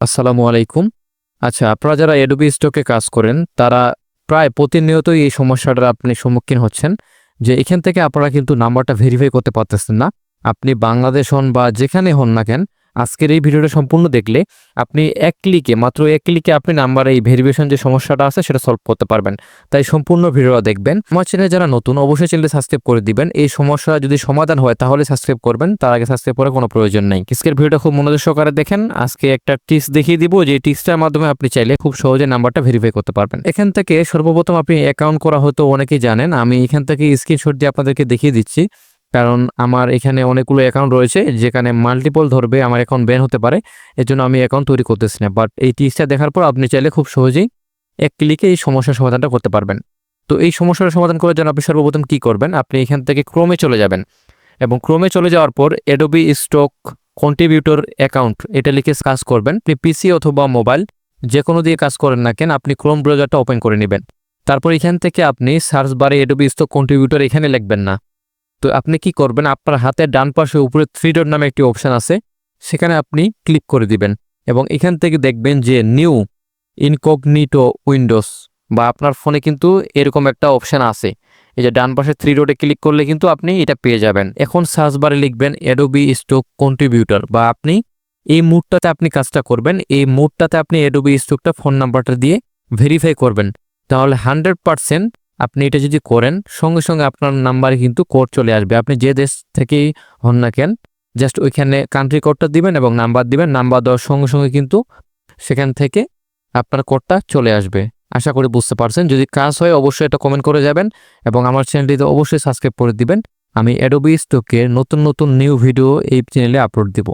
আসসালামু আলাইকুম। আচ্ছা আপনারা যারা এডোবি স্টকে কাজ করেন, তারা প্রায় প্রতিনিয়তই এই সমস্যাটার আপনি সম্মুখীন হচ্ছেন, যে এখান থেকে আপনারা কিন্তু নাম্বারটা ভেরিফাই করতে পারতেছেন না। আপনি বাংলাদেশ হন বা যেখানে হন না কেন আজকের এই ভিডিওটা সম্পূর্ণ দেখলে আপনি এক ক্লিকে, মাত্র এক ক্লিকে আপনি নাম্বার এই ভেরিফিকেশন যে সমস্যাটা আছে সেটা সলভ করতে পারবেন। তাই সম্পূর্ণ ভিডিওটা দেখবেন। আমার চ্যানেলে যারা নতুন, অবশ্যই চ্যানেলে সাবস্ক্রাইব করে দিবেন। এই সমস্যা যদি সমাধান হয় তাহলে সাবস্ক্রাইব করবেন। তার আগে সাবস্ক্রাইব করার কোনো প্রয়োজন নেই। আজকের ভিডিওটা খুব মনোযোগ সহকারে দেখেন। আজকে একটা টিপস দেখিয়ে দিব যে টিপসটার মাধ্যমে আপনি চাইলে খুব সহজে নাম্বারটা ভেরিফাই করতে পারবেন। এখান থেকে সর্বপ্রথম আপনি অ্যাকাউন্ট করা হয়তো অনেকেই জানেন। আমি এখান থেকে স্ক্রিনশট দিয়ে আপনাদেরকে দেখিয়ে দিচ্ছি। কারণ আমার এখানে অনেকগুলো অ্যাকাউন্ট রয়েছে যেখানে মাল্টিপল ধরবে, আমার অ্যাকাউন্ট ব্যান হতে পারে। এর জন্য আমি অ্যাকাউন্ট তৈরি করতেছি না। বাট এই টিপসটা দেখার পর আপনি চাইলে খুব সহজেই এক ক্লিকে এই সমস্যার সমাধানটা করতে পারবেন। তো এই সমস্যার সমাধান করার জন্য আপনি সর্বপ্রথম কি করবেন? আপনি এখান থেকে ক্রমে চলে যাবেন এবং ক্রমে চলে যাওয়ার পর এডোবি স্টক কন্ট্রিবিউটর অ্যাকাউন্ট এটা লিখে কাজ করবেন। আপনি পিসি অথবা মোবাইল যে কোনো দিয়ে কাজ করেন না কেন, আপনি ক্রোম ব্রাউজারটা ওপেন করে নেবেন। তারপর এখান থেকে আপনি সার্চ বারে এডোবি স্টক কন্ট্রিবিউটর এখানে লিখবেন না। তো আপনি কি করবেন? আপনার হাতের ডান পাশে উপরে থ্রি ডট নামে একটি অপশান আছে। সেখানে আপনি ক্লিক করে দিবেন এবং এখান থেকে দেখবেন যে নিউ ইনকগনিটো উইন্ডোজ বা আপনার ফোনে কিন্তু এরকম একটা অপশান আছে। এই যে ডান পাশে থ্রি ডটে ক্লিক করলে কিন্তু আপনি এটা পেয়ে যাবেন। এখন সার্চ বারে লিখবেন এডোবি স্টক কন্ট্রিবিউটার বা আপনি এই মুডটাতে আপনি কাজটা করবেন। এই মুডটাতে আপনি এডোবি স্টকটা ফোন নাম্বারটা দিয়ে ভেরিফাই করবেন। তাহলে হান্ড্রেড পারসেন্ট আপনি এটা যদি করেন, সঙ্গে সঙ্গে আপনার নাম্বারে কিন্তু কোড চলে আসবে। আপনি যে দেশ থেকেই হন না কেন জাস্ট ওইখানে কান্ট্রি কোডটা দিবেন এবং নাম্বার দিবেন। নাম্বার দেওয়ার সঙ্গে সঙ্গে কিন্তু সেখান থেকে আপনার কোডটা চলে আসবে। আশা করি বুঝতে পারছেন। যদি কাজ হয়, অবশ্যই এটা কমেন্ট করে যাবেন এবং আমার চ্যানেলটিতে অবশ্যই সাবস্ক্রাইব করে দিবেন। আমি অ্যাডোবি স্টকের নতুন নতুন নিউ ভিডিও এই চ্যানেলে আপলোড দিব।